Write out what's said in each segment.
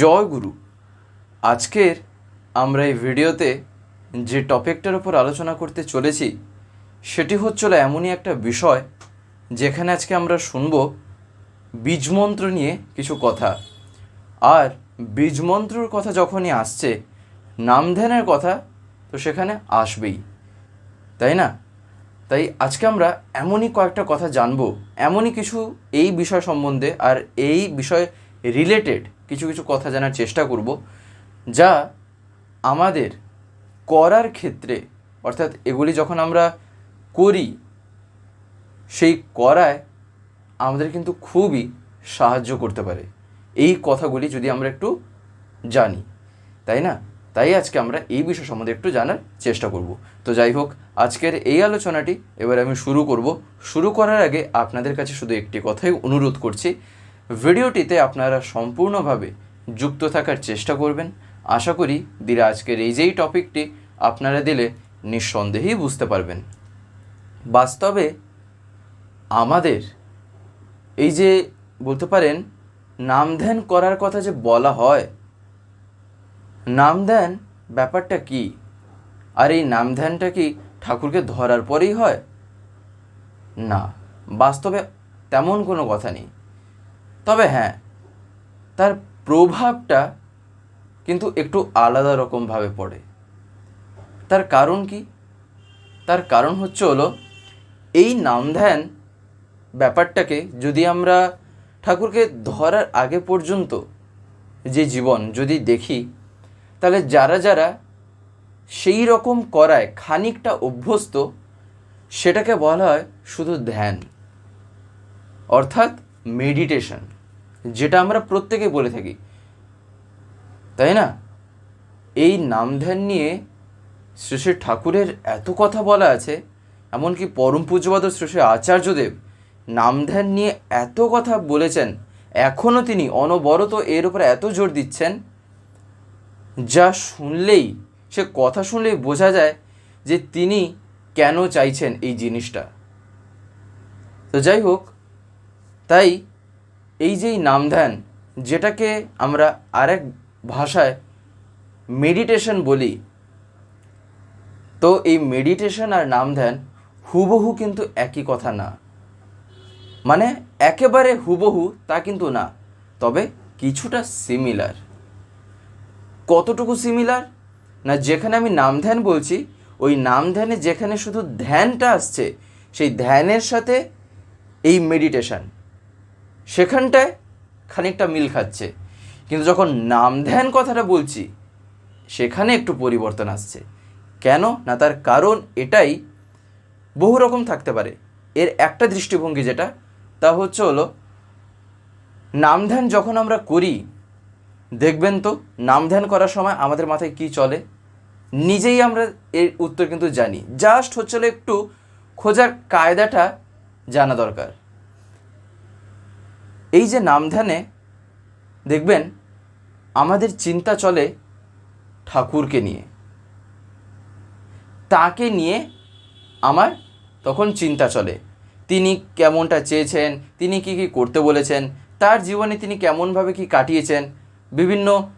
জয় গুরু। আজকের আমরা এই ভিডিওতে যে টপিকটার উপর আলোচনা করতে চলেছি, সেটি হচ্ছিল এমনই একটা বিষয় যেখানে আজকে আমরা শুনব বীজমন্ত্র নিয়ে কিছু কথা। আর বীজমন্ত্রর কথা যখনই আসছে নামধ্যানের কথা তো সেখানে আসবেই। তাই না? তাই আজকে আমরা এমনই কয়েকটা কথা জানব, এমনই কিছু এই বিষয় সম্বন্ধে আর এই বিষয় রিলেটেড কিছু কিছু কথা জানার চেষ্টা করব, যা আমাদের করার ক্ষেত্রে, অর্থাৎ এগুলি যখন আমরা করি, সেই করায় আমাদের কিন্তু খুবই সাহায্য করতে পারে। এই কথাগুলি যদি আমরা একটু জানি, তাই না? তাই আজকে আমরা এই বিষয় সম্বন্ধে একটু জানার চেষ্টা করব। তো যাই হোক, আজকের এই আলোচনাটি এবার আমি শুরু করব। শুরু করার আগে আপনাদের কাছে শুধু একটি কথাই অনুরোধ করছি ভিডিওটিতে আপনারা সম্পূর্ণভাবে যুক্ত থাকার চেষ্টা করবেন। আশা করি দিলে আজকের এই যেই টপিকটি আপনারা দিলে নিঃসন্দেহেই বুঝতে পারবেন। বাস্তবে আমাদের এই যে বলতে পারেন, নামধ্যান করার কথা যে বলা হয়, নামধ্যান ব্যাপারটা কি? আর এই নামধ্যানটা কি ঠাকুরকে ধরার পরেই হয়? না, বাস্তবে তেমন কোনো কথা নেই। তবে হ্যাঁ তার প্রভাবটা কিন্তু একটু আলাদা রকমভাবে পড়ে। তার কারণ কি? তার কারণ হচ্ছে হলো, এই নাম ধ্যান ব্যাপারটাকে যদি আমরা ঠাকুরকে ধরার আগে পর্যন্ত যে জীবন যদি দেখি, তাহলে যারা যারা সেই রকম করায়, খানিকটা অভ্যস্ত, সেটাকে বলা হয় শুধু ধ্যান, অর্থাৎ মেডিটেশন যেটা আমরা প্রত্যেকে বলে থাকি। তাই না? এই নাম ধ্যান নিয়ে শ্রী ঠাকুরের এত কথা বলা আছে, এমনকি পরম পূজ্যবাদ শ্রী আচার্যদেব নাম ধ্যান নিয়ে এত কথা বলেছেন, এখনও তিনি অনবরত এর উপরে এত জোর দিচ্ছেন, যা শুনলেই, সে কথা শুনলেই বোঝা যায় যে তিনি কেন চাইছেন এই জিনিসটা। তো যাই হোক, তাই এই যেই নামধ্যান যেটাকে আমরা আরেক ভাষায় মেডিটেশন বলি, তো এই মেডিটেশন আর নাম ধ্যান হুবহু কিন্তু একই কথা না। মানে একেবারে হুবহু তা কিন্তু না, তবে কিছুটা সিমিলার কতটুকু সিমিলার না, যেখানে আমি নাম ধ্যান বলছি, ওই নাম ধ্যানে যেখানে শুধু ধ্যানটা আসছে, সেই ধ্যানের সাথে এই মেডিটেশন সেখানটায় খানিকটা মিল খাচ্ছে। কিন্তু যখন নাম ধ্যান কথাটা বলছি, সেখানে একটু পরিবর্তন আসছে। কেন না তার কারণ এটাই বহু রকম থাকতে পারে। এর একটা দৃষ্টিভঙ্গি যেটা, তা হচ্ছে হলো, নাম ধ্যান যখন আমরা করি, দেখবেন তো নাম ধ্যান করার সময় আমাদের মাথায় কি চলে? নিজেই আমরা এর উত্তর কিন্তু জানি। জাস্ট হচ্ছিল একটু খোঁজার কায়দাটা জানা দরকার। এই যে নাম ধ্যানে দেখবেন আমাদের চিন্তা চলে ঠাকুরকে নিয়ে। তাকে নিয়ে আমার তখন চিন্তা চলে। তিনি কেমনটা চেয়েছেন, তিনি কি কি করতে বলেছেন, তার জীবনে তিনি কেমনভাবে কি কাটিয়েছেন, বিভিন্ন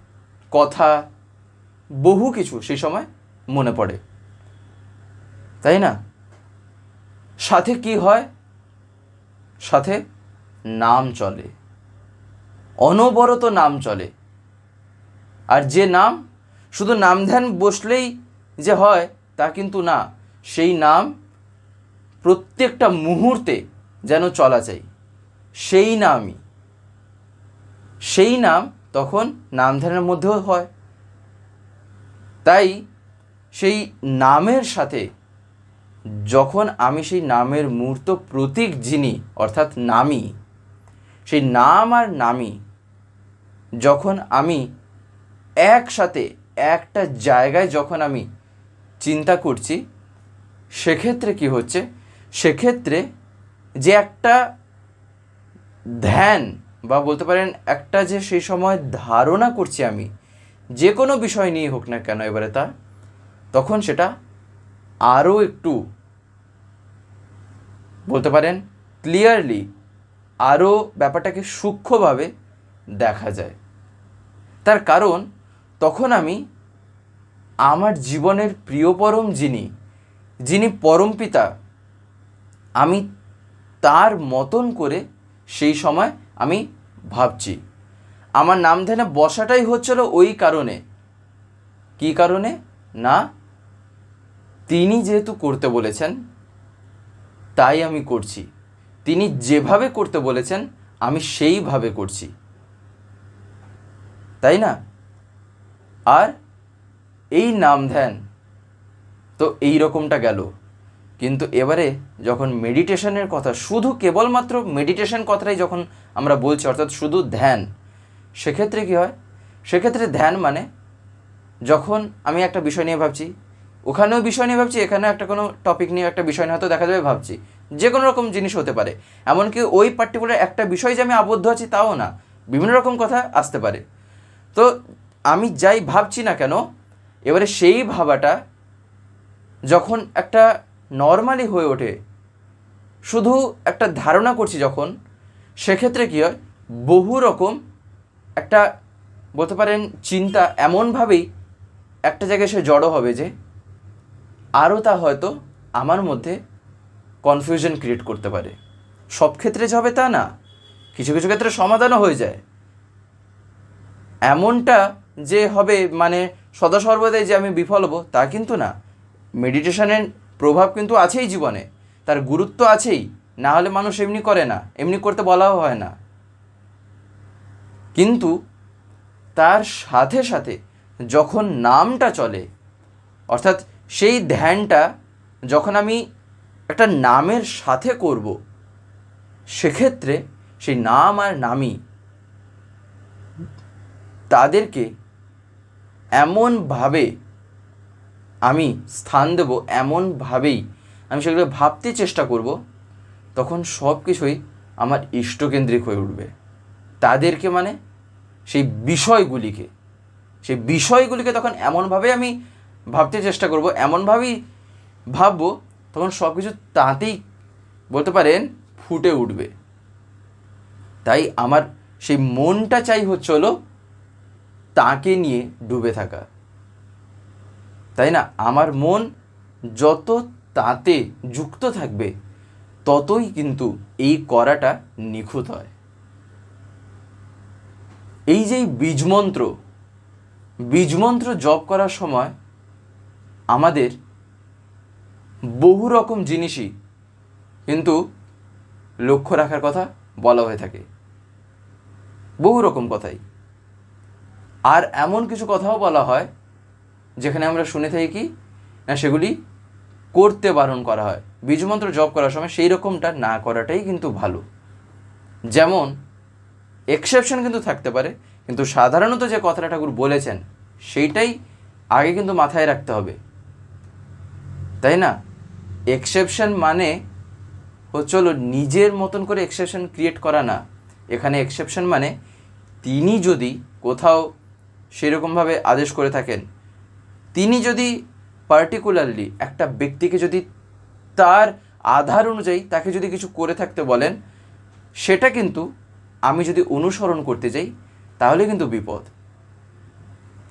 কথা, বহু কিছু সেই সময় মনে পড়ে। তাই না? সাথে কি হয়? সাথে নাম চলে। অনবরত নাম চলে। আর যে নাম, শুধু নাম ধ্যান বসলেই যে হয়, তা কিন্তু না। সেই নাম প্রত্যেকটা মুহূর্তে যেন চলা চাই সেই নামই। সেই নাম তখন নাম ধ্যানের মধ্যেও হয়। তাই সেই নামের সাথে যখন আমি সেই নামের মূর্ত প্রতীক যিনি, অর্থাৎ নামি সেই নাম আর নামি যখন আমি একসাথে একটা জায়গায় যখন আমি চিন্তা করছি, সেক্ষেত্রে কি হচ্ছে? সেক্ষেত্রে যে একটা ধ্যান বা বলতে পারেন একটা যে সেই সময় ধারণা করছি আমি, যে কোনো বিষয় নিয়ে হোক না কেন এবারে তা, তখন সেটা আরও একটু বলতে পারেন ক্লিয়ারলি আরও ব্যাপারটাকে সূক্ষ্মভাবে দেখা যায়। তার কারণ, তখন আমি আমার জীবনের প্রিয় পরম যিনি যিনি পরম পিতা, আমি তার মতন করে সেই সময় আমি ভাবছি। আমার নাম ধ্যানে বসাটাই হচ্ছিল ওই কারণে। কি কারণে? না, তিনি যেহেতু করতে বলেছেন, তাই আমি করছি। তিনি যেভাবে করতে বলেছেন, আমি সেইভাবে করছি। তাই না? আর এই নাম ধ্যান তো এই রকমটা গেল। কিন্তু এবারে যখন মেডিটেশনের কথা, শুধু কেবলমাত্র মেডিটেশন কথাটাই যখন আমরা বলছি, অর্থাৎ শুধু ধ্যান, সেক্ষেত্রে কি হয়? সেক্ষেত্রে ধ্যান মানে যখন আমি একটা বিষয় নিয়ে ভাবছি, ওখানেও বিষয় নিয়ে ভাবছি, এখানেও একটা কোনো টপিক নিয়ে একটা বিষয় নিয়ে হয়তো দেখা যাবে ভাবছি। যে কোনো রকম জিনিস হতে পারে। এমনকি ওই পার্টিকুলার একটা বিষয় যে আমি আবদ্ধ আছি তাও না। বিভিন্ন রকম কথা আসতে পারে। তো আমি যাই ভাবছি না কেন, এবারে সেই ভাবাটা যখন একটা নর্মালি হয়ে ওঠে, শুধু একটা ধারণা করছি যখন, সেক্ষেত্রে কী হয়, বহু রকম একটা বলতে পারেন চিন্তা এমনভাবেই একটা জায়গায় সে জড়ো হবে যে, আরও তা হয়তো আমার মধ্যে কনফিউশন ক্রিয়েট করতে পারে। সব ক্ষেত্রে যে হবে তা না, কিছু কিছু ক্ষেত্রে সমাধানও হয়ে যায়। এমনটা যে হবে মানে সদা সর্বদাই যে আমি বিফল হব তা কিন্তু না। মেডিটেশনের প্রভাব কিন্তু আছেই জীবনে, তার গুরুত্ব আছেই, না হলে মানুষ এমনি করে না, এমনি করতে বলাও হয় না। কিন্তু তার সাথে সাথে যখন নামটা চলে, অর্থাৎ সেই ধ্যানটা যখন আমি একটা নামের সাথে করব। সেক্ষেত্রে সেই নাম আর নামই তাদেরকে এমনভাবে আমি স্থান দেব, এমনভাবেই আমি সেগুলো ভাবতে চেষ্টা করব, তখন সব কিছুই আমার ইষ্টকেন্দ্রিক হয়ে উঠবে। তাদেরকে মানে সেই বিষয়গুলিকে সেই বিষয়গুলিকে তখন এমনভাবে আমি ভাবতে চেষ্টা করব, এমনভাবেই ভাববো তখন সব কিছু তাতেই বলতে পারেন ফুটে উঠবে। তাই আমার সেই মনটা চাই হচ্ছে হলো তাকে নিয়ে ডুবে থাকা। তাই না? আমার মন যত তাতে যুক্ত থাকবে, ততই কিন্তু এই করাটা নিখুঁত হয়। এই যে বীজমন্ত্র বীজমন্ত্র জপ করার সময় আমাদের বহু রকম জিনিসই কিন্তু লক্ষ্য রাখার কথা বলা হয়ে থাকে। বহু রকম কথাই। আর এমন কিছু কথাও বলা হয় যেখানে আমরা শুনে থাকি কি, না সেগুলি করতে বারণ করা হয়। বীজমন্ত্র জপ করার সময় সেই রকমটা না করাটাই কিন্তু ভালো। যেমন এক্সেপশন কিন্তু থাকতে পারে, কিন্তু সাধারণত যে কথাটা ঠাকুর বলেছেন, সেইটাই আগে কিন্তু মাথায় রাখতে হবে। তাই না? এক্সেপশন মানে হচ্ছে হলো নিজের মতন করে এক্সেপশন ক্রিয়েট করা না। এখানে এক্সেপশন মানে তিনি যদি কোথাও সেরকমভাবে আদেশ করে থাকেন, তিনি যদি পার্টিকুলারলি একটা ব্যক্তিকে যদি তার আধার অনুযায়ী তাকে যদি কিছু করে থাকতে বলেন, সেটা কিন্তু আমি যদি অনুসরণ করতে যাই তাহলে কিন্তু বিপদ।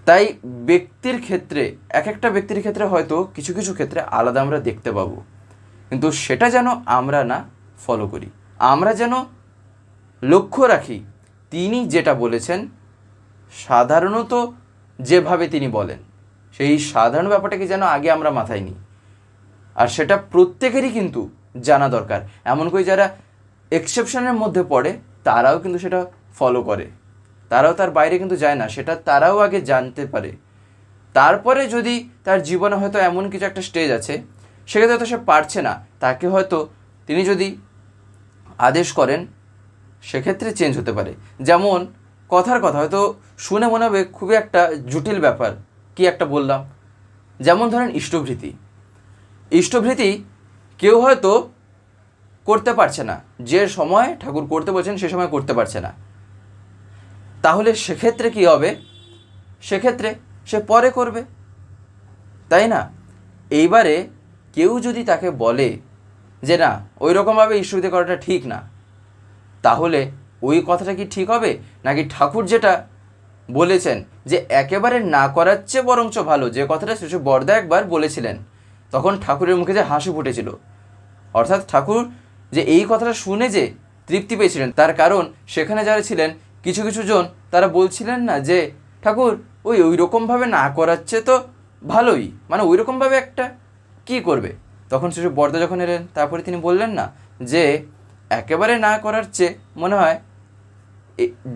তাই ব্যক্তির ক্ষেত্রে এক একটা ব্যক্তির ক্ষেত্রে হয়তো কিছু কিছু ক্ষেত্রে আলাদা আমরা দেখতে পাবো। কিন্তু সেটা যেন আমরা না ফলো করি। আমরা যেন লক্ষ্য রাখি, তিনি যেটা বলেছেন, সাধারণত যেভাবে তিনি বলেন, সেই সাধারণ ব্যাপারটাকে যেন আগে আমরা মাথায় নিই। আর সেটা প্রত্যেকেরই কিন্তু জানা দরকার। এমন করে যারা এক্সেপশনের মধ্যে পড়ে, তারাও কিন্তু সেটা ফলো করে। তারাও তার বাইরে কিন্তু যায় না, সেটা তারাও আগে জানতে পারে। তারপরে যদি তার জীবনে হয়তো এমন কিছু একটা স্টেজ আছে, সেক্ষেত্রে হয়তো সে পারছে না। তাকে হয়তো তিনি যদি আদেশ করেন, সেক্ষেত্রে চেঞ্জ হতে পারে। যেমন কথার কথা, হয়তো শুনে মনে হবে খুবই একটা জটিল ব্যাপার, কি একটা বললাম। যেমন ধরেন ইষ্টভৃতি। ইষ্টভৃতি কেউ হয়তো করতে পারছে না। যে সময় ঠাকুর করতে বলছেন, সে সময় করতে পারছে না। তাহলে সেক্ষেত্রে কি হবে? সেক্ষেত্রে সে পরে করবে। তাই না? এইবারে কেউ যদি তাকে বলে যে, না ওই রকমভাবে ইস্যুতে করাটা ঠিক না। তাহলে ওই কথাটা কি ঠিক হবে? নাকি ঠাকুর যেটা বলেছেন যে, একেবারে না করার চেয়ে বরঞ্চ ভালো। যে কথাটা শিশু বর্দা একবার বলেছিলেন, তখন ঠাকুরের মুখে যে হাসি ফুটেছিল। অর্থাৎ ঠাকুর যে এই কথাটা শুনে যে তৃপ্তি পেয়েছিলেন, তার কারণ সেখানে যারা ছিলেন কিছু কিছু জন তারা বলছিলেন না যে, ঠাকুর, ওই ওই রকমভাবে না করার চেয়ে তো ভালোই। মানে ওই রকমভাবে একটা কি করবে? তখন শিশু বর্দা যখন এলেন, তারপরে তিনি বললেন না যে, একেবারে না করার চেয়ে মনে হয়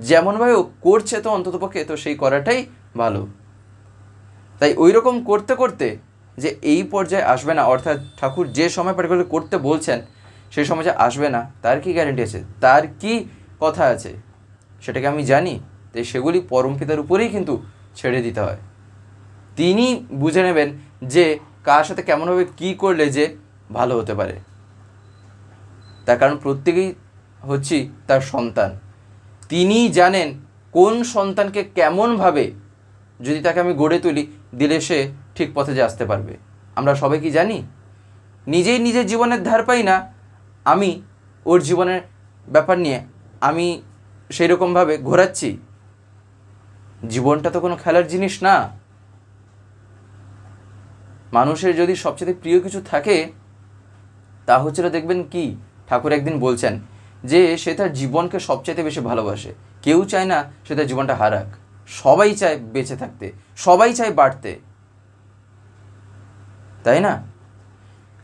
যেমনভাবে করছে তো অন্ততপক্ষে তো সেই করাটাই ভালো। তাই ওই রকম করতে করতে যে এই পর্যায়ে আসবে না, অর্থাৎ ঠাকুর যে সময় পার্টিকুলার করতে বলছেন সেই সময় যে আসবে না, তার কি গ্যারেন্টি আছে? তার কি কথা আছে? সেটাকে আমি জানি তাই সেগুলি পরম পিতার উপরেই কিন্তু ছেড়ে দিতে হয়। তিনি বুঝে নেবেন যে কার সাথে কেমনভাবে কী করলে যে ভালো হতে পারে। তার কারণ প্রত্যেকেই হচ্ছি তার সন্তান। তিনি জানেন কোন সন্তানকে কেমনভাবে যদি তাকে আমি গড়ে তুলি, দিলে সে ঠিক পথে যে আসতে পারবে। আমরা সবাই কি জানি? নিজেই নিজের জীবনের ধার পাই না, আমি ওর জীবনের ব্যাপার নিয়ে। আমি সেই রকমভাবে ঘোরাচ্ছি। জীবনটা তো কোনো খেলার জিনিস না। মানুষের যদি সবচেয়ে প্রিয় কিছু থাকে, তা হচ্ছিল দেখবেন কি? ঠাকুর একদিন বলছেন যে, সে তার জীবনকে সবচাইতে বেশি ভালোবাসে। কেউ চায় না সে তার জীবনটা হারাক। সবাই চায় বেঁচে থাকতে। সবাই চায় বাড়তে। তাই না?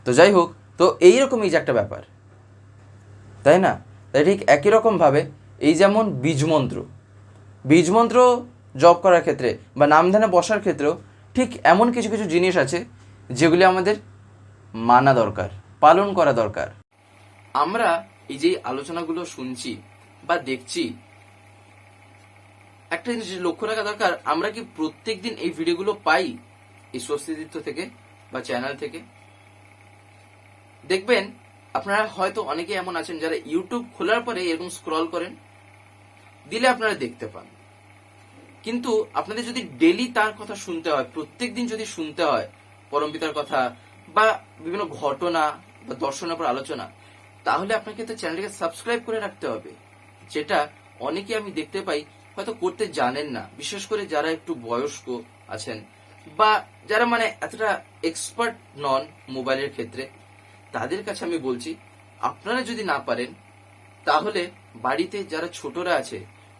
তো যাই হোক, তো এইরকমই যে একটা ব্যাপার। তাই না? তাই ঠিক একই রকমভাবে এই যেমন বীজমন্ত্র বীজমন্ত্র জপ করার ক্ষেত্রে বা নামধানে বসার ক্ষেত্রেও ঠিক এমন কিছু কিছু জিনিস আছে যেগুলি আমাদের মানা দরকার, পালন করা দরকার। আমরা এই যে আলোচনাগুলো শুনছি বা দেখছি, একটা জিনিস লক্ষ্য রাখা দরকার, আমরা কি প্রত্যেকদিন এই ভিডিওগুলো পাই এই স্বস্তিদিত্য থেকে বা চ্যানেল থেকে? দেখবেন, আপনারা হয়তো অনেকে এমন আছেন যারা ইউটিউব খোলার পরে এরকম স্ক্রল করেন দিলে আপনারা দেখতে পান। কিন্তু আপনাদের যদি ডেলি তার কথা শুনতে হয়, প্রত্যেকদিন যদি শুনতে হয় পরমপিতার কথা বা বিভিন্ন ঘটনা বা দর্শনের উপর আলোচনা, তাহলে আপনাকে তো চ্যানেলটিকে সাবস্ক্রাইব করে রাখতে হবে, যেটা অনেকে আমি দেখতে পাই হয়তো করতে জানেন না। বিশেষ করে যারা একটু বয়স্ক আছেন বা যারা মানে এতটা এক্সপার্ট নন মোবাইলের ক্ষেত্রে, তাদের কাছে আমি বলছি, আপনারা যদি না পারেন, তাহলে বাড়িতে যারা ছোটরা আছে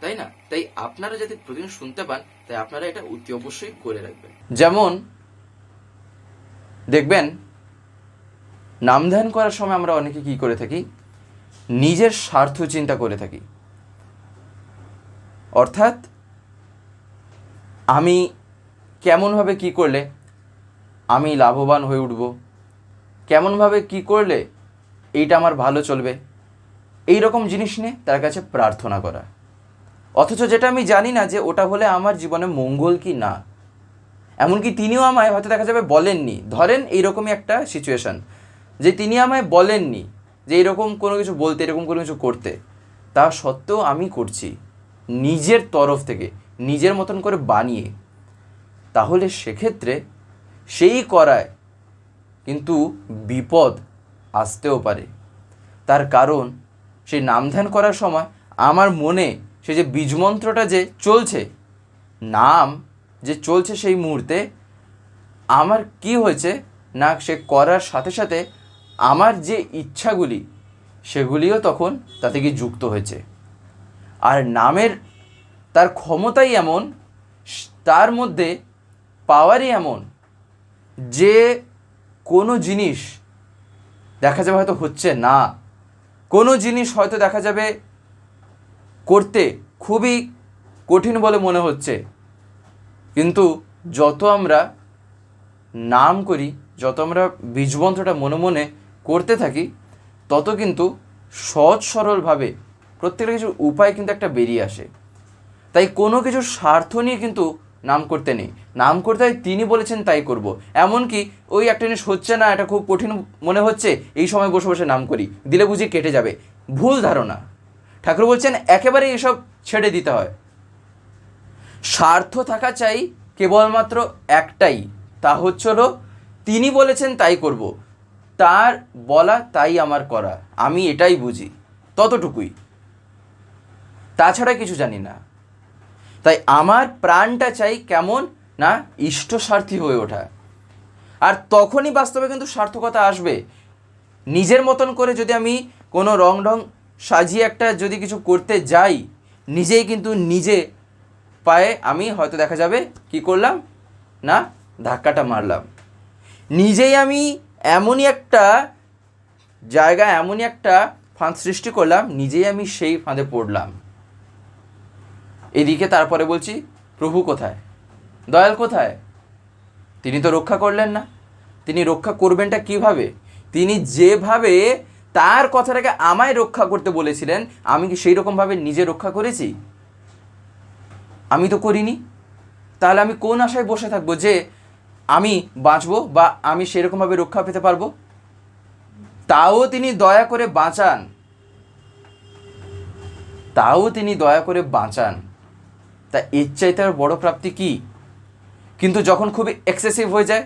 তাই না? তাই আপনারা যদি প্রতিদিন শুনতে পান, তাই আপনারা এটা অতি অবশ্যই করে রাখবেন। যেমন, দেখবেন, নাম ধ্যান করার সময় আমরা অনেকে কি করে থাকি? নিজের স্বার্থ চিন্তা করে থাকি। অর্থাৎ, আমি কেমনভাবে কি করলে আমি লাভবান হয়ে উঠব? কেমনভাবে কি করলে এইটা আমার ভালো চলবে? এই রকম জিনিস নিয়ে তার কাছে প্রার্থনা করা। অথচ যেটা আমি জানি না যে ওটা হলে আমার জীবনে মঙ্গল কি না। এমনকি তিনিও আমায় হয়তো দেখা যাবে বলেননি। ধরেন এইরকমই একটা সিচুয়েশন যে তিনি আমায় বলেননি যে এরকম কোনো কিছু বলতে, এরকম কোনো কিছু করতে। তা সত্ত্বেও আমি করছি, নিজের তরফ থেকে, নিজের মতন করে বানিয়ে। তাহলে সেক্ষেত্রে সেই করায় কিন্তু বিপদ আসতেও পারে। তার কারণ সেই নাম ধ্যান করার সময় আমার মনে সে যে বীজমন্ত্রটা যে চলছে, নাম যে চলছে সেই মুহূর্তে, আমার কি হয়েছে না সে করার সাথে সাথে আমার যে ইচ্ছাগুলি, সেগুলিও তখন তাতে কি যুক্ত হয়েছে। আর নামের তার ক্ষমতাই এমন, তার মধ্যে পাওয়ারই এমন যে কোনো জিনিস দেখা যাবে হয়তো হচ্ছে না। কোনো জিনিস হয়তো দেখা যাবে করতে খুবই কঠিন বলে মনে হচ্ছে। কিন্তু যত আমরা নাম করি, যত আমরা বীজমন্ত্রটা মনে মনে করতে থাকি, তত কিন্তু সহজ সরলভাবে প্রত্যেকটা কিছুর উপায় কিন্তু একটা বেরিয়ে আসে। তাই কোনো কিছু স্বার্থ নিয়ে কিন্তু নাম করতে নেই। নাম করতে হয়, তিনি বলেছেন, তাই করব। এমনকি ওই একটা জিনিস হচ্ছে না, এটা খুব কঠিন মনে হচ্ছে, এই সময় বসে বসে নাম করি, দিলে বুঝি কেটে যাবে। ভুল ধারণা। ঠাকুর বলছেন একেবারে এসব ছেড়ে দিতে হয়। স্বার্থ থাকা চাই কেবলমাত্র একটাই, তা হচ্ছিল তিনি বলেছেন তাই করব, তার বলা তাই আমার করা, আমি এটাই বুঝি, ততটুকুই। তাছাড়া কিছু জানি না। তাই আমার প্রাণটা চাই কেমন না ইষ্ট স্বার্থী হয়ে ওঠা। আর তখনই বাস্তবে কিন্তু সার্থকতা আসবে। নিজের মতন করে যদি আমি কোনো রং ঢং সাজিয়ে একটা যদি কিছু করতে যাই, নিজেই কিন্তু নিজে পায়ে আমি হয়তো দেখা যাবে কি করলাম? না, ধাক্কাটা মারলাম। নিজেই আমি এমনই একটা জায়গা, এমনই একটা ফাঁদ সৃষ্টি করলাম, নিজেই আমি সেই ফাঁদে পড়লাম। এদিকে তারপরে বলছি, প্রভু কোথায়? দয়াল কোথায়? তিনি তো রক্ষা করলেন না। তিনি রক্ষা করবেনটা কীভাবে? তিনি যেভাবে তার কথাটাকে আমায় রক্ষা করতে বলেছিলেন, আমি কি সেই রকমভাবে নিজে রক্ষা করেছি? আমি তো করিনি। তাহলে আমি কোন আশায় বসে থাকব যে আমি বাঁচবো বা আমি সেরকমভাবে রক্ষা পেতে পারব? তাও তিনি দয়া করে বাঁচান। তাও তিনি দয়া করে বাঁচান। তা এর চাইতে আর বড় প্রাপ্তি কি? কিন্তু যখন খুবই এক্সেসিভ হয়ে যায়,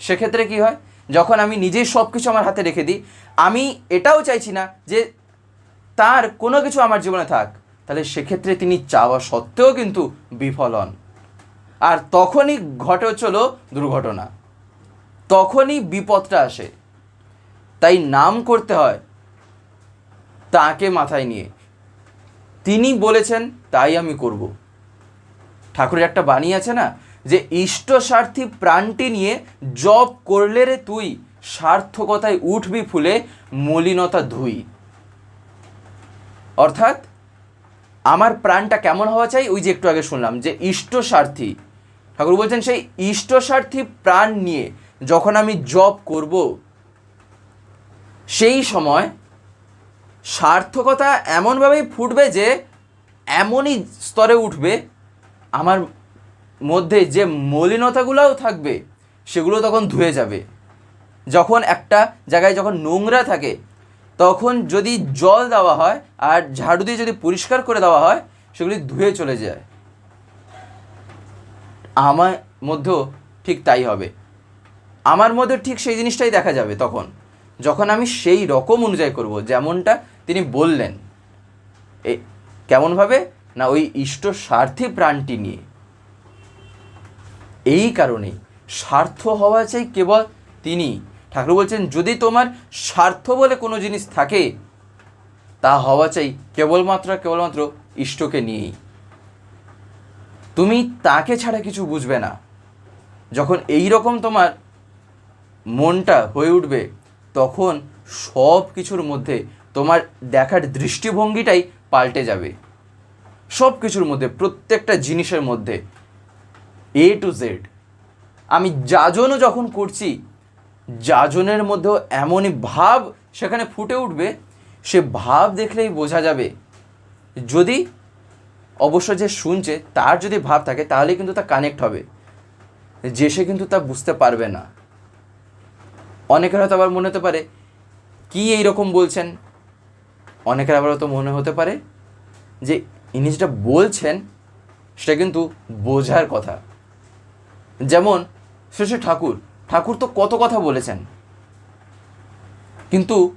সেক্ষেত্রে কি হয়? যখন আমি নিজেই সব কিছু আমার হাতে রেখে দিই, আমি এটাও চাইছি না যে তার কোনো কিছু আমার জীবনে থাক। তাহলে সেক্ষেত্রে তিনি চাওয়া সত্ত্বেও কিন্তু বিফল হন। আর তখনই ঘটে হচ্ছিল দুর্ঘটনা। তখনই বিপদটা আসে। তাই নাম করতে হয় তাকে মাথায় নিয়ে। তিনি বলেছেন, তাই আমি করব। ঠাকুরের একটা বাণী আছে না? যে ইষ্ট স্বার্থী প্রাণটি নিয়ে জব করলে রে তুই, সার্থকতায় উঠবি ফুলে মলিনতা ধুই। অর্থাৎ, আমার প্রাণটা কেমন হওয়া চাই? ওই যে একটু আগে শুনলাম যে ইষ্ট স্বার্থী ঠাকুর বলছেন সেই ইষ্ট স্বার্থী প্রাণ নিয়ে যখন আমি জব করব, সেই সময় সার্থকতা এমনভাবেই ফুটবে যে, এমনই স্তরে উঠবে, আমার মধ্যে যে মলিনতাগুলোও থাকবে, সেগুলো তখন ধুয়ে যাবে। যখন একটা জায়গায় যখন নোংরা থাকে, তখন যদি জল দেওয়া হয় আর ঝাড়ু দিয়ে যদি পরিষ্কার করে দেওয়া হয়, সেগুলি ধুয়ে চলে যায়। আমার মধ্যেও ঠিক তাই হবে। আমার মধ্যে ঠিক সেই জিনিসটাই দেখা যাবে তখন। যখন আমি সেই রকম অনুযায়ী করব, যেমনটা তিনি বললেন। এ, কেমনভাবে? না, ওই ইষ্ট স্বার্থী প্রাণটি নিয়ে। এই কারণেই স্বার্থ হওয়া চাই কেবল তিনি। ঠাকুর বলছেন, যদি তোমার স্বার্থ বলে কোনো জিনিস থাকে, তা হওয়া চাই কেবলমাত্র কেবলমাত্র ইষ্টকে নিয়েই। তুমি তাকে ছাড়া কিছু বুঝবে না। যখন এই রকম তোমার মনটা হয়ে উঠবে, তখন সব কিছুর মধ্যে তোমার দেখার দৃষ্টিভঙ্গিটাই পাল্টে যাবে। সব কিছুর মধ্যে, প্রত্যেকটা জিনিসের মধ্যে এ টু জেড আমি যাজনও যখন করছি, যাজনের মধ্যেও এমনই ভাব সেখানে ফুটে উঠবে, সে ভাব দেখলেই বোঝা যাবে। যদি অবশ্য যে শুনছে, তার যদি ভাব থাকে তাহলে কিন্তু তা কানেক্ট হবে। যে সে কিন্তু তা বুঝতে পারবে না। অনেকের হয়তো আবার মনে হতে পারে, কি এই রকম বলছেন? অনেকের আবার হয়তো মনে হতে পারে যে, ইনি যেটা বলছেন, সেটা কিন্তু বোঝার কথা। যেমন শেষে ঠাকুর ঠাকুর তো কত কথা বলেছেন। কিন্তু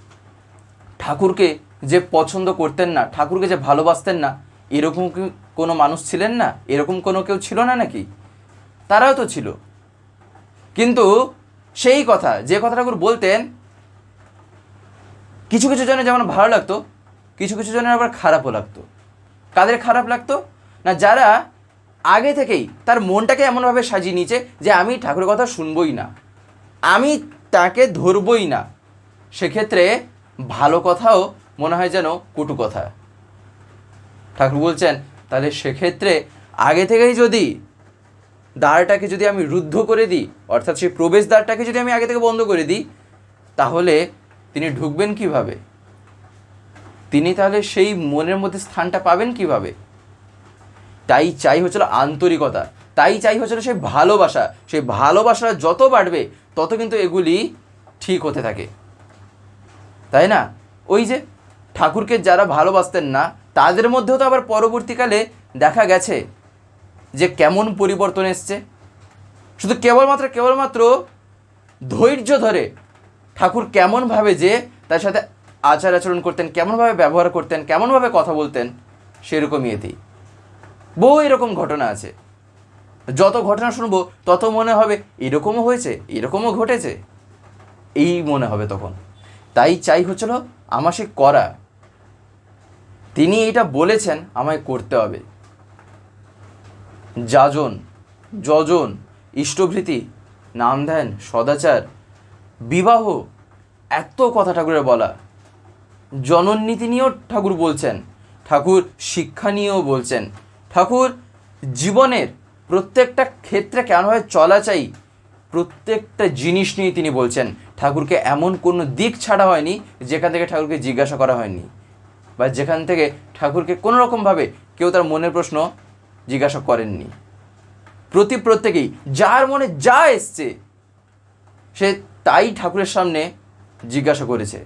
ঠাকুরকে যে পছন্দ করতেন না, ঠাকুরকে যে ভালোবাসতেন না, এরকম কোনো মানুষ ছিলেন না? এরকম কোনো কেউ ছিল না নাকি? তারাও তো ছিল। কিন্তু সেই কথা, যে কথা ঠাকুর বলতেন, কিছু কিছু জনের যেমন ভালো লাগতো, কিছু কিছু জনের আবার খারাপও লাগতো। কাদের খারাপ লাগতো? না যারা আগে থেকেই তার মনটাকে এমনভাবে সাজিয়ে নিয়েছে যে আমি ঠাকুরের কথা শুনবই না। আমি তাকে ধরবই না। সেক্ষেত্রে ভালো কথাও মনে হয় যেন কটু কথা। ঠাকুর বলছেন, তাহলে সেক্ষেত্রে আগে থেকেই যদি দ্বারটাকে যদি আমি রুদ্ধ করে দিই, অর্থাৎ সেই প্রবেশ দ্বারটাকে যদি আমি আগে থেকে বন্ধ করে দিই, তাহলে তিনি ঢুকবেন কীভাবে? তিনি তাহলে সেই মনের মধ্যে স্থানটা পাবেন কীভাবে? তাই চাই হচ্ছিল আন্তরিকতা, তাই চাই হচ্ছিল সেই ভালোবাসা সেই ভালোবাসা যত বাড়বে, তত কিন্তু এগুলি ঠিক হতে থাকে। তাই না? ওই যে ঠাকুরকে যারা ভালোবাসতেন না, তাদের মধ্যেও তো আবার পরবর্তীকালে দেখা গেছে যে কেমন পরিবর্তন এসছে। শুধু কেবলমাত্র কেবলমাত্র ধৈর্য ধরে ঠাকুর কেমনভাবে যে তার সাথে আচার আচরণ করতেন, কেমনভাবে ব্যবহার করতেন, কেমনভাবে কথা বলতেন, সেরকমই এটি বহু এরকম ঘটনা আছে। যত ঘটনা শুনব, তত মনে হবে, এরকমও হয়েছে, এরকমও ঘটেছে। এই মনে হবে তখন। তাই চাই হচ্ছিল আমার সে করা। তিনি এটা বলেছেন, আমায় করতে হবে। যাজন, যজন, ইষ্টভৃতি নাম ধ্যান সদাচার, বিবাহ, এত কথা ঠাকুরের বলা। জননীতি নিয়েও ঠাকুর বলছেন, ঠাকুর শিক্ষা নিয়েও বলছেন। ঠাকুর, জীবনের প্রত্যেকটা ক্ষেত্রে কেমনভাবে চলা চাই? প্রত্যেকটা জিনিস নিয়ে তিনি বলছেন, ঠাকুরকে এমন কোনো দিক ছাড়া হয়নি যেখান থেকে ঠাকুরকে জিজ্ঞাসা করা হয়নি বা যেখান থেকে ঠাকুরকে কোনো রকমভাবে কেউ তার মনের প্রশ্ন জিজ্ঞাসা করেননি। প্রতি প্রত্যেকেই যার মনে যা এসছে, সে তাই ঠাকুরের সামনে জিজ্ঞাসা করেছে।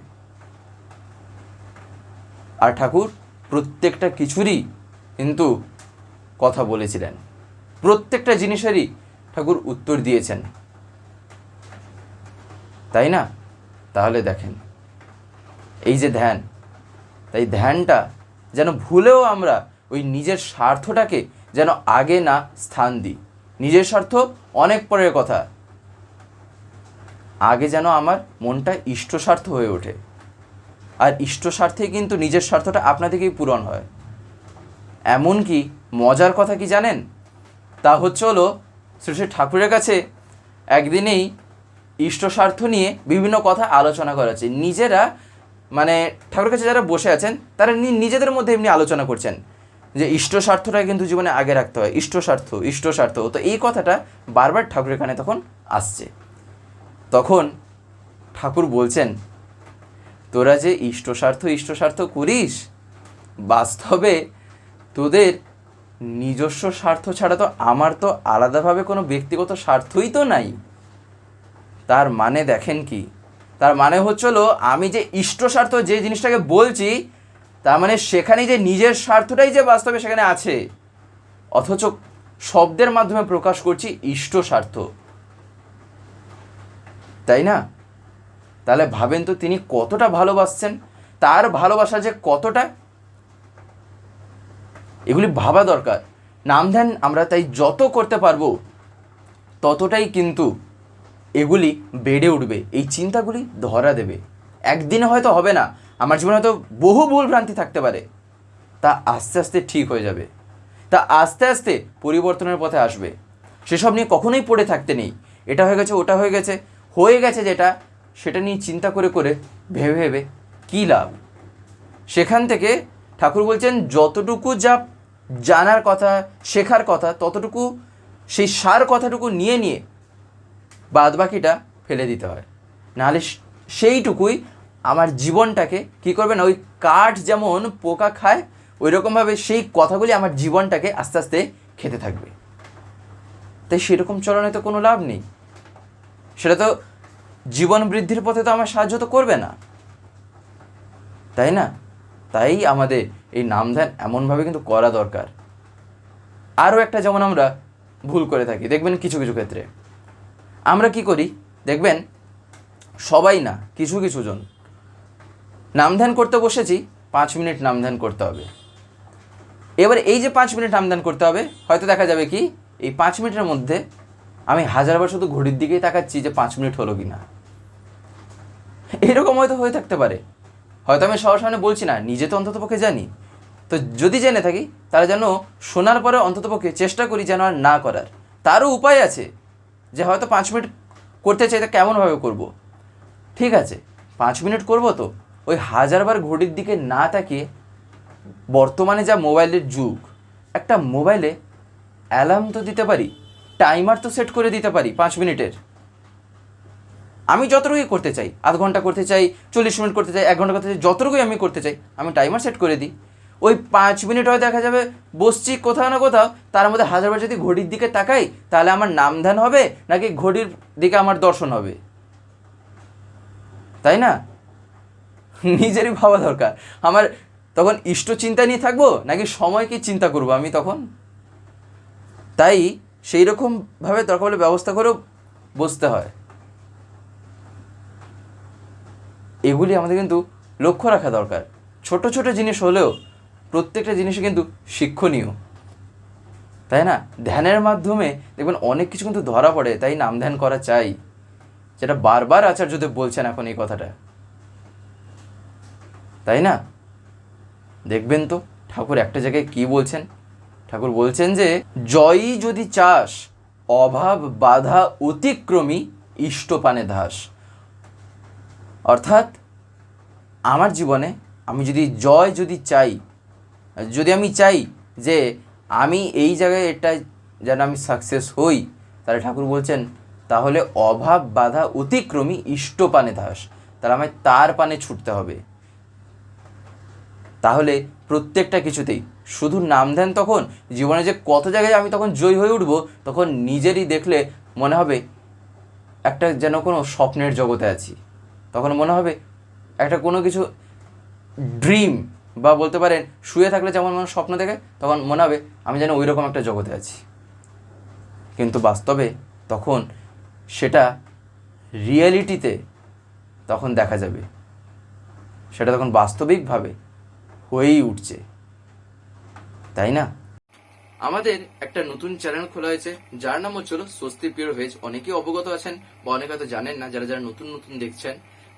আর ঠাকুর প্রত্যেকটা কিছুরই কিন্তু কথা বলেছিলেন। প্রত্যেকটা জিনিসেরই ঠাকুর উত্তর দিয়েছেন। তাই না? তাহলে দেখেন, এই যে ধ্যান, তাই ধ্যানটা যেন ভুলেও আমরা ওই নিজের স্বার্থটাকে যেন আগে না স্থান দিই। নিজের স্বার্থ অনেক পরের কথা। আগে যেন আমার মনটা ইষ্ট স্বার্থ হয়ে ওঠে। আর ইষ্ট স্বার্থে কিন্তু নিজের স্বার্থটা আপনা থেকেই পূরণ হয়। এমনকি মজার কথা কি জানেন? তা হচ্ছে হলো, শ্রী শ্রী ঠাকুরের কাছে একদিনেই ইষ্ট স্বার্থ নিয়ে বিভিন্ন কথা আলোচনা করা হচ্ছে। নিজেরা মানে ঠাকুরের কাছে যারা বসে আছেন, তারা নিজেদের মধ্যে এমনি আলোচনা করছেন যে ইষ্ট স্বার্থটা কিন্তু জীবনে আগে রাখতে হয়। ইষ্ট স্বার্থ ইষ্ট স্বার্থ। তো এই কথাটা বারবার ঠাকুরের কানে তখন আসছে। তখন ঠাকুর বলছেন, তোরা যে ইষ্ট স্বার্থ ইষ্ট স্বার্থ করিস, বাস্তবে তোদের নিজস্ব স্বার্থ ছাড়া তো আমার তো আলাদাভাবে কোনো ব্যক্তিগত স্বার্থই তো নাই। তার মানে দেখেন কি? তার মানে হচ্ছিল আমি যে ইষ্ট স্বার্থ যে জিনিসটাকে বলছি, তার মানে সেখানে যে নিজের স্বার্থটাই যে বাস্তবে সেখানে আছে, অথচ শব্দের মাধ্যমে প্রকাশ করছি ইষ্ট স্বার্থ। তাই না? তাহলে ভাবেন তো তিনি কতটা ভালোবাসছেন, তার ভালোবাসা যে কতটা এগুলি ভাবা দরকার। নাম ধ্যান আমরা তাই যত করতে পারব, ততটাই কিন্তু এগুলি বেড়ে উঠবে। এই চিন্তাগুলি ধরা দেবে। একদিনে হয়তো হবে না, আমার জীবনে হয়তো বহু ভুল ভ্রান্তি থাকতে পারে। তা আস্তে আস্তে ঠিক হয়ে যাবে। তা আস্তে আস্তে পরিবর্তনের পথে আসবে। সেসব নিয়ে কখনোই পড়ে থাকতে নেই। এটা হয়ে গেছে, ওটা হয়ে গেছে হয়ে গেছে যেটা, সেটা নিয়ে চিন্তা করে করে ভেবে ভেবে কী লাভ? সেখান থেকে ঠাকুর বলছেন, যতটুকু যা জানার কথা, শেখার কথা, ততটুকু, সেই সার কথাটুকু নিয়ে নিয়ে বাদ বাকিটা ফেলে দিতে হয়। নাহলে সেইটুকুই আমার জীবনটাকে কী করবে না, ওই কাঠ যেমন পোকা খায় ওই রকমভাবে সেই কথাগুলি আমার জীবনটাকে আস্তে আস্তে খেতে থাকবে। তাই সেরকম চলনে তো কোনো লাভ নেই। সেটা তো জীবন বৃদ্ধির পথে তো আমার সাহায্য তো করবে না। তাই না? তাই আমাদের এই নাম ধ্যান এমনভাবে কিন্তু করা দরকার। আরও একটা যেমন আমরা ভুল করে থাকি, দেখবেন কিছু কিছু ক্ষেত্রে। আমরা কি করি? দেখবেন সবাই না, কিছু কিছু জন। নাম ধ্যান করতে বসেছি, পাঁচ মিনিট নাম ধ্যান করতে হবে। এবার এই যে পাঁচ মিনিট নাম ধ্যান করতে হবে, হয়তো দেখা যাবে কি, এই পাঁচ মিনিটের মধ্যে আমি হাজারবার শুধু ঘড়ির দিকেই তাকাচ্ছি যে পাঁচ মিনিট হলো কি না এরকম হয়তো হয়ে থাকতে পারে। হয়তো আমি সবার সামনে বলছি না, নিজে তো অন্ততপক্ষে জানি। তো যদি জেনে থাকি, তাহলে যেন শোনার পরে অন্ততপক্ষে চেষ্টা করি যেন আর না করার। তারও উপায় আছে যে হয়তো পাঁচ মিনিট করতে চাই তা কেমনভাবে করব। ঠিক আছে, পাঁচ মিনিট করব তো। ওই হাজারবার ঘড়ির দিকে না তাকিয়ে বর্তমানে যা মোবাইলের যুগ, একটা মোবাইলে অ্যালার্ম তো দিতে পারি টাইমার তো সেট করে দিতে পারি পাঁচ মিনিটের। আমি যতটুকুই করতে চাই, আধ ঘণ্টা করতে চাই, চল্লিশ মিনিট করতে চাই, এক ঘণ্টা করতে চাই, যতটুকুই আমি করতে চাই, আমি টাইমার সেট করে দিই। ওই পাঁচ মিনিট হয় দেখা যাবে বসছি কোথাও না কোথাও, তার মধ্যে হাজারবার যদি ঘড়ির দিকে তাকাই, তাহলে আমার নাম ধ্যান হবে নাকি ঘড়ির দিকে আমার দর্শন হবে? তাই না? নিজেরই ভাবা দরকার। আমার তখন ইষ্ট চিন্তা নিয়ে থাকব নাকি সময়কে চিন্তা করব আমি তখন? তাই সেই রকমভাবে দরকার হলে ব্যবস্থা করেও বসতে হয়। এগুলি আমাদের কিন্তু লক্ষ্য রাখা দরকার। ছোট ছোট জিনিস হলেও প্রত্যেকটা জিনিসই কিন্তু শিক্ষণীয়। তাই না? ধ্যানের মাধ্যমে দেখবেন অনেক কিছু কিন্তু ধরা পড়ে, তাই নাম ধ্যান করা চাই। যেটা বারবার আচার্যদেব বলছেন এখন এই কথাটা। তাই না? দেখবেন তো, ঠাকুর একটা জায়গায় কি বলছেন? ঠাকুর বলছেন যে জয়ই যদি চাস, অভাব বাধা অতিক্রমী ইষ্টপানে ধাস। অর্থাৎ আমার জীবনে আমি যদি জয় যদি চাই, যদি আমি চাই যে আমি এই জায়গায় এটা যেন আমি সাকসেস হই, তাহলে ঠাকুর বলছেন, তাহলে অভাব বাধা অতিক্রমী ইষ্টপানে ধাস, তাহলে আমায় তার পানে ছুটতে হবে। তাহলে প্রত্যেকটা কিছুতেই, শুধু নাম ধ্যান তখন, জীবনে যে কত জায়গায় আমি তখন জয়ী হয়ে উঠবো, তখন নিজেরই দেখলে মনে হবে একটা যেন কোনো স্বপ্নের জগতে আছি। তখন মনে হবে একটা কোনো কিছু ড্রিম বা বলতে পারেন শুয়ে থাকলে যেমন মানুষ স্বপ্ন দেখে, তখন মনে হবে আমি যেন ওই রকম একটা জগতে আছি। কিন্তু বাস্তবে তখন সেটা রিয়েলিটিতে তখন দেখা যাবে। সেটা তখন বাস্তবিকভাবে হয়েই উঠছে। তাই না? আমাদের একটা নতুন চ্যানেল খোলা হয়েছে, যার নাম হচ্ছিল স্বস্তি পিওর ভেজ অনেকেই অবগত আছেন বা অনেকে হয়তো জানেন না, যারা যারা নতুন নতুন দেখছেন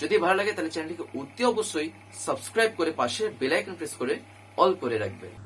যদি ভালো লাগে, তাহলে চ্যানেলটিকে অতি অবশ্যই সাবস্ক্রাইব করে পাশে বেলাইকন প্রেস করে অল করে রাখবেন।